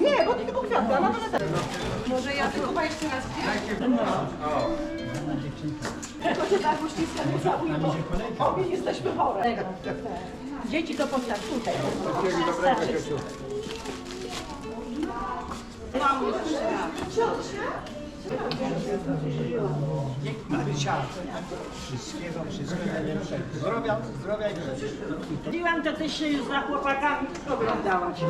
Nie, bo to tylko kwiaty, a na dole też. Może ja tylko jeszcze raz Tylko się tak uściskam, bo obie jesteśmy chore. Dzieci to postaw tutaj. Marysia, wszystkiego, wszystkiego najlepszego. Zdrowia, zdrowia i Mówiłam, to ty się już za chłopakami oglądałaś.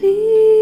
Please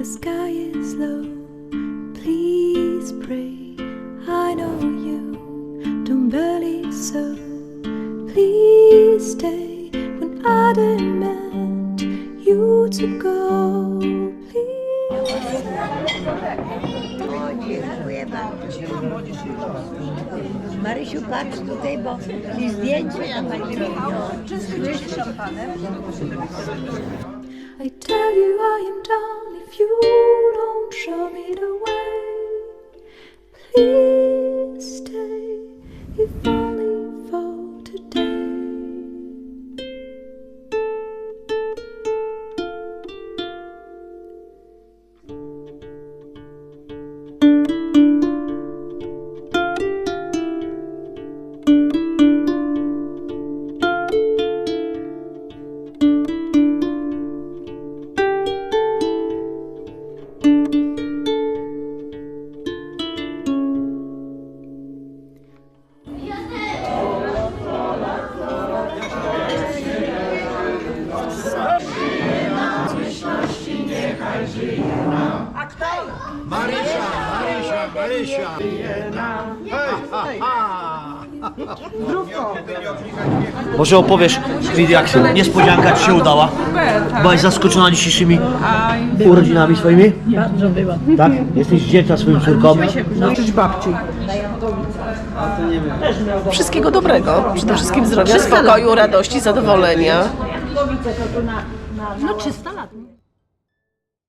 the sky is low. Please pray. I know you don't believe so. Please stay when I demand you to go. Please. Marysiu, patrz tutaj, bo ci zdjęcie będzie. I tell you I am done if you don't show me the way. Please Marysia, Marysia, Marysia. Hej, ha, ha. Może opowiesz, Lidia, jak się niespodzianka ci się udała? Byłaś zaskoczona dzisiejszymi urodzinami swoimi? Bardzo była. Tak? Jesteś wdzięczna swoim córkom? Wszystkiego dobrego. Przede wszystkim zdrowia, spokoju, radości, zadowolenia. No 300 lat.